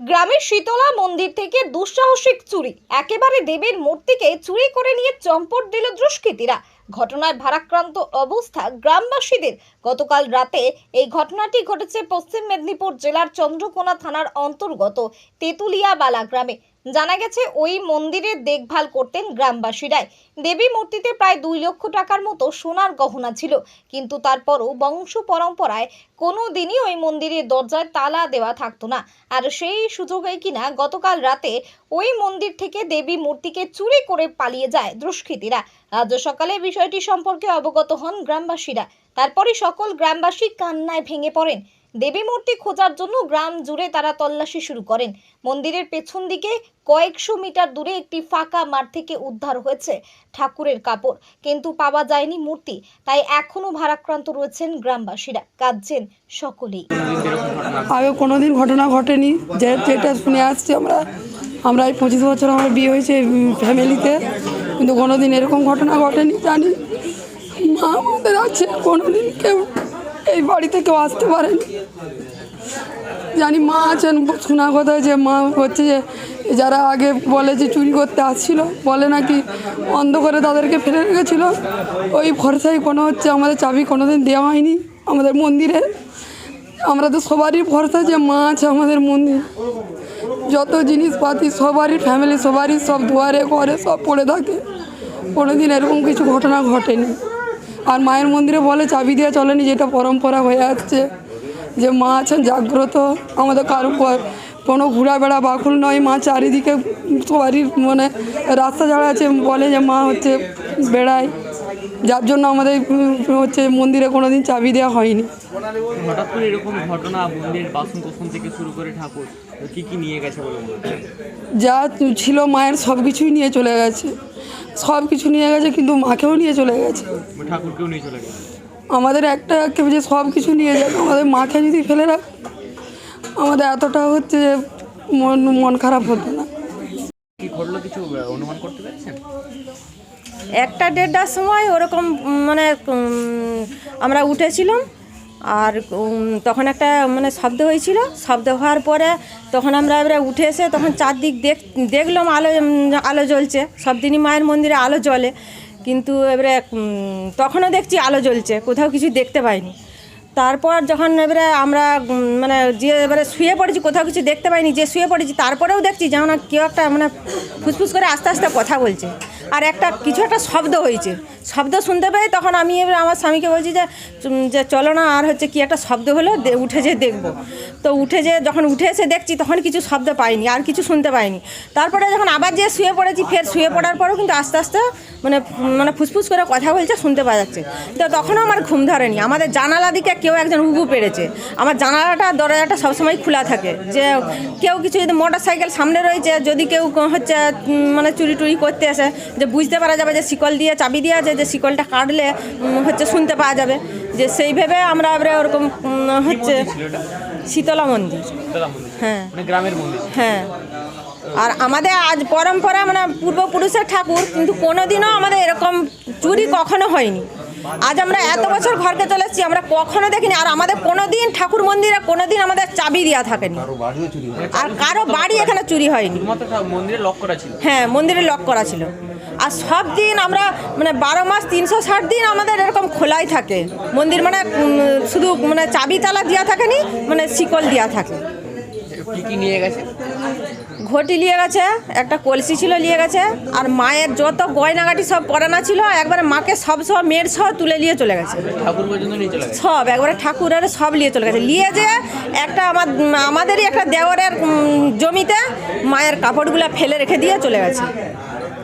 গ্রামের শীতলা মন্দির থেকে দুঃসাহসিক চুরি। একেবারে দেবীর মূর্তিকে চুরি করে নিয়ে চম্পট দিল দুষ্কৃতীরা। ঘটনায় ভারাক্রান্ত অবস্থা গ্রামবাসীদের। গতকাল রাতে এই ঘটনাটি ঘটেছে পশ্চিম মেদিনীপুর জেলার চন্দ্রকোনা থানার অন্তর্গত তেঁতুলিয়াবালা গ্রামে। জানা গেছে ওই মন্দিরের দেখভাল করতেন গ্রামবাসীরাই। দেবী মূর্তিতে প্রায় দুই লক্ষ টাকার মতো সোনার গহনা ছিল, কিন্তু তারপরও বংশ পরম্পরায় কোনো দিনই ওই মন্দিরের দরজায় তালা দেওয়া থাকতো না। আর সেই সুযোগে কিনা গতকাল রাতে ওই মন্দির থেকে দেবী মূর্তিকে চুরি করে পালিয়ে যায় দুষ্কৃতীরা। আজ সকালে বিষয়টি সম্পর্কে অবগত হন গ্রামবাসীরা। তারপরে সকল গ্রামবাসী কান্নায় ভেঙে পড়েন। দেবী মূর্তি খোঁজার জন্য গ্রাম জুড়ে তারা তল্লাশি শুরু করেন। মন্দিরের পেছন দিকে কয়েকশো মিটার দূরে একটি ফাঁকা মাঠ থেকে উদ্ধার হয়েছে ঠাকুরের কাপড়। কিন্তু পাওয়া যায়নি মূর্তি। তাই এখনও ভারাক্রান্ত রয়েছেন গ্রামবাসীরা। কাঁদছেন সকলেই। আগে কোনোদিন ঘটনা ঘটেনি। যেটা শুনে আসছি আমরা আমরা এই পঁচিশ বছর আমার বিয়ে হয়েছে ফ্যামিলিতে কিন্তু কোনোদিন এরকম ঘটনা ঘটেনি, জানি মা আমাদের আছে কোনোদিন কেউ এই বাড়িতে কেউ আসতে পারেনি জানি মা আছেন, শোনা কথা যে মা হচ্ছে যে যারা আগে বলে যে চুরি করতে আসছিল, বলে নাকি অন্ধ করে তাদেরকে ফেলে রেখেছিল। ওই ভরসায় কোনো হচ্ছে আমাদের চাবি কোনো দিন দেওয়া হয়নি আমাদের মন্দিরে। আমরা তো সবারই ভরসা যে মা আছে আমাদের মন্দির। যত জিনিসপাতি সবারই ফ্যামিলি সবারই সব দুয়ারে, ঘরে সব পড়ে থাকে। কোনোদিন এরকম কিছু ঘটনা ঘটেনি। আর মায়ের মন্দিরে বলে চাবি দিয়ে চলেনি, যেটা পরম্পরা হয়ে আসছে। যে মা আছেন, জাগ্রত। আমাদের কারও কোনো ঘোরা বেড়া বাকুল নয়। মা চারিদিকে সবারই মানে রাস্তা যারা আছে। বলে যে মা হচ্ছে বেড়ায়। যার জন্য আমাদের হচ্ছে মন্দিরে কোনো দিন চাবি দেওয়া হয়নি। হঠাৎ করে এরকম ঘটনা মন্দিরের বাসন কোসন থেকে শুরু করে ঠাকুর কি কি নিয়ে গেছে বলে যা ছিল মায়ের সব কিছুই নিয়ে চলে গেছে। সব কিছু নিয়ে গেছে কিন্তু মাকেও নিয়ে চলে গেছে। ঠাকুরকেও নিয়ে চলে গেছে? আমাদের একটা যে সব কিছু নিয়ে যাক আমাদের মাকে যদি ফেলে রাখ আমাদের এতটা হচ্ছে যে মন মন খারাপ হতো না। কি ঘটলো কিছু অনুমান করতে পেরেছেন? একটা দেড়টার সময় ওরকম মানে আমরা উঠেছিলাম আর তখন একটা মানে শব্দ হয়েছিল। শব্দ হওয়ার পরে তখন আমরা এবারে উঠে এসে তখন চারদিক দেখ, দেখলাম আলো আলো জ্বলছে। সব দিনই মায়ের মন্দিরে আলো জ্বলে। কিন্তু এবারে তখনও দেখছি আলো জ্বলছে। কোথাও কিছু দেখতে পাইনি। তারপর যখন এবারে আমরা মানে যে এবারে শুয়ে পড়েছি, কোথাও কিছু দেখতে পাইনি, যে শুয়ে পড়েছি, তারপরেও দেখছি যেমন কেউ একটা মানে ফুসফুস করে আস্তে আস্তে কথা বলছে। আর একটা, কিছু একটা শব্দ হয়েছে। শব্দ শুনতে পেয়ে তখন আমি এবার আমার স্বামীকে বলছি যে যে চলো না, আর হচ্ছে কি একটা শব্দ হলো উঠে যে দেখব। তো উঠে যে যখন উঠে এসে দেখছি, তখন কিছু শব্দ পাইনি, আর কিছু শুনতে পাইনি। তারপরে যখন আবার যে শুয়ে পড়েছি, ফের শুয়ে পড়ার পরেও কিন্তু আস্তে আস্তে মানে মানে ফুসফুস করে কথা বলছে, শুনতে পাওয়া যাচ্ছে। তো তখনও আমার ঘুম ধরেনি। আমাদের জানালা দিকে কেউ একজন হুবু পেরেছে। আমার জানালাটা দরজাটা সবসময় খোলা থাকে যে কেউ কিছু যদি মোটর সাইকেল সামনে রয়েছে যদি কেউ হচ্ছে মানে চুরি টুরি করতে আসে যে বুঝতে পারা যাবে যে শিকল দিয়ে চাবি দিয়ে আছে যে শিকলটা কাটলে হচ্ছে শুনতে পাওয়া যাবে। যে সেই ভেবে আমরা এবারে ওরকম হচ্ছে শীতলা মন্দির। হ্যাঁ। মানে গ্রামের মন্দির। হ্যাঁ। আর আমাদের আজ পরম্পরা মানে পূর্বপুরুষের ঠাকুর কিন্তু কোনোদিনও আমাদের এরকম চুরি কখনো হয়নি। আজ আমরা এত বছর ঘরকে চলে এসেছি আমরা কখনো দেখিনি। আর আমাদের কোনো দিন ঠাকুর মন্দিরে কোনো দিন আমাদের চাবি দেওয়া থাকেনি। আর কারও বাড়ি এখানে চুরি হয়নি। মন্দিরে লক করা ছিল। হ্যাঁ মন্দিরে লক করা ছিল। আর সব দিন আমরা মানে বারো মাস তিনশো ষাট দিন আমাদের এরকম খোলাই থাকে। মন্দির মানে শুধু মানে চাবি তালা দেওয়া থাকেনি মানে শিকল দেওয়া থাকে। কি কি নিয়ে গেছে? ঘটি নিয়ে গেছে একটা কলসি ছিল নিয়ে গেছে আর মায়ের যত গয়নাগাটি সব পরানা ছিল একবারে মাকে সব সব মেয়ের সব তুলে নিয়ে চলে গেছে। ঠাকুর পর্যন্ত নিয়ে চলে গেছে? সব একবারে ঠাকুরের সব নিয়ে চলে গেছে। নিয়ে যে একটা আমার আমাদেরই একটা দেওয়ারের জমিতে মায়ের কাপড়গুলো ফেলে রেখে দিয়ে চলে গেছে।